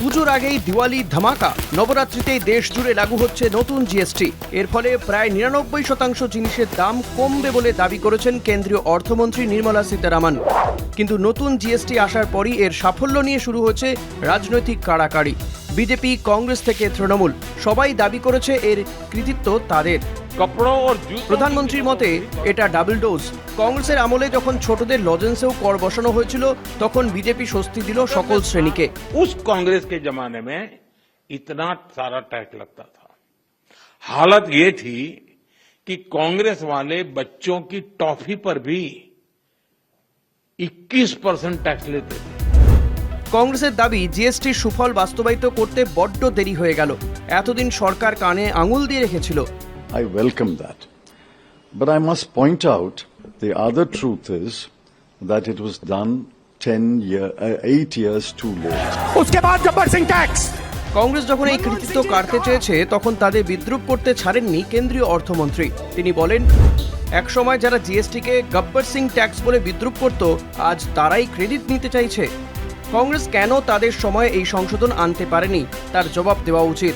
পুজোর আগেই দিওয়ালি ধামাকা। নবরাত্রিতেই দেশ জুড়ে লাগু হচ্ছে নতুন জিএসটি। এর ফলে প্রায় নিরানব্বই শতাংশ জিনিসের দাম কমবে বলে দাবি করেছেন কেন্দ্রীয় অর্থমন্ত্রী নির্মলা সীতারামন। কিন্তু নতুন জিএসটি আসার পরই এর সাফল্য নিয়ে শুরু হচ্ছে রাজনৈতিক কাড়াকাড়ি। বিজেপি, কংগ্রেস থেকে তৃণমূল। সবাই দাবি করেছে এর কৃতিত্ব তাদের। প্রধানমন্ত্রীর মতে এটা ডাবল ডোজ কংগ্রেসের আমলে যখন ছোটদের লজেন্সেও কর বসানো হয়েছিল তখন বিজেপি স্বস্তি দিল সকল শ্রেণীকে उस कांग्रेस के जमाने में इतना सारा टैक्स लगता था हालत ये थी कि कांग्रेस वाले बच्चों की टॉफी पर भी 21 परसेंट टैक्स लेते थे কংগ্রেসের দাবি জিএসটির সুফল বাস্তবায়িত করতে বড্ড দেরি হয়ে গেল এতদিন সরকার কানে আঙুল দিয়ে রেখেছিল I welcome that. But I must point out the other truth is that it was done 10 year, uh, 8 years too late. उसके बाद गब्बर सिंह टैक्स কংগ্রেস যখন এই কৃতিত্ব কাটতে চেয়েছে তখন তাদের বিদ্রুপ করতে ছাড়েননি কেন্দ্রীয় অর্থমন্ত্রী তিনি বলেন একসময় যারা জিএসটিকে গব্বর সিং ট্যাক্স বলে বিদ্রুপ করত আজ তারাই ক্রেডিট নিতে চাইছে কংগ্রেস কেন তাদের সময় এই সংশোধন আনতে পারেনি তার জবাব দেওয়া উচিত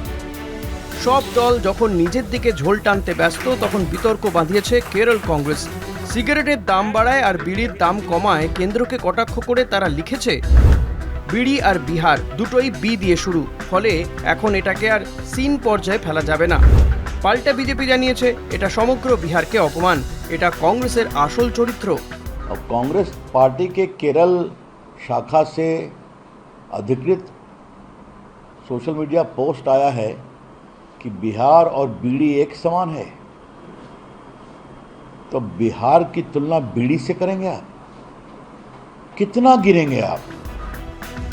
সব দল যখন নিজের দিকে ঝোল টানতে ব্যস্ত তখন বিতর্ক বাঁধিয়েছে কেরল কংগ্রেস সিগারেটের দাম বাড়ায় আর বিড়ির দাম কমায় কেন্দ্রকে কটাক্ষ করে তারা লিখেছে বিড়ি আর বিহার দুটোই বি দিয়ে শুরু ফলে এখন এটাকে আর সিন পর্যায়ে ফেলা যাবে না পাল্টা বিজেপি জানিয়েছে এটা সমগ্র বিহারকে অপমান এটা কংগ্রেসের আসল চরিত্র अब कांग्रेस पार्टी के केरल शाखा से अधिकृत सोशल मीडिया पोस्ट आया है कि बिहार और बीड़ी एक समान है तो बिहार की तुलना बीड़ी से करेंगे आप कितना गिरेंगे आप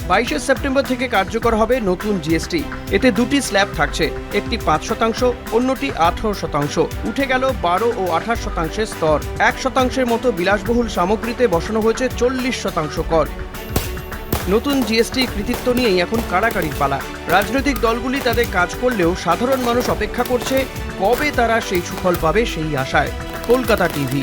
বাইশে সেপ্টেম্বর থেকে কার্যকর হবে নতুন জিএসটি এতে দুটি স্ল্যাব থাকছে একটি পাঁচ শতাংশ অন্যটি আঠারো শতাংশ উঠে গেল বারো ও আঠাশ শতাংশের স্তর এক শতাংশের মতো বিলাসবহুল সামগ্রীতে বসানো হয়েছে চল্লিশ শতাংশ কর নতুন জিএসটি কৃতিত্ব নিয়েই এখন কাড়াকাড়ির পালা। রাজনৈতিক দলগুলি তাদের কাজ করলেও সাধারণ মানুষ অপেক্ষা করছে কবে তারা সেই সুফল পাবে সেই আশায়। কলকাতা টিভি।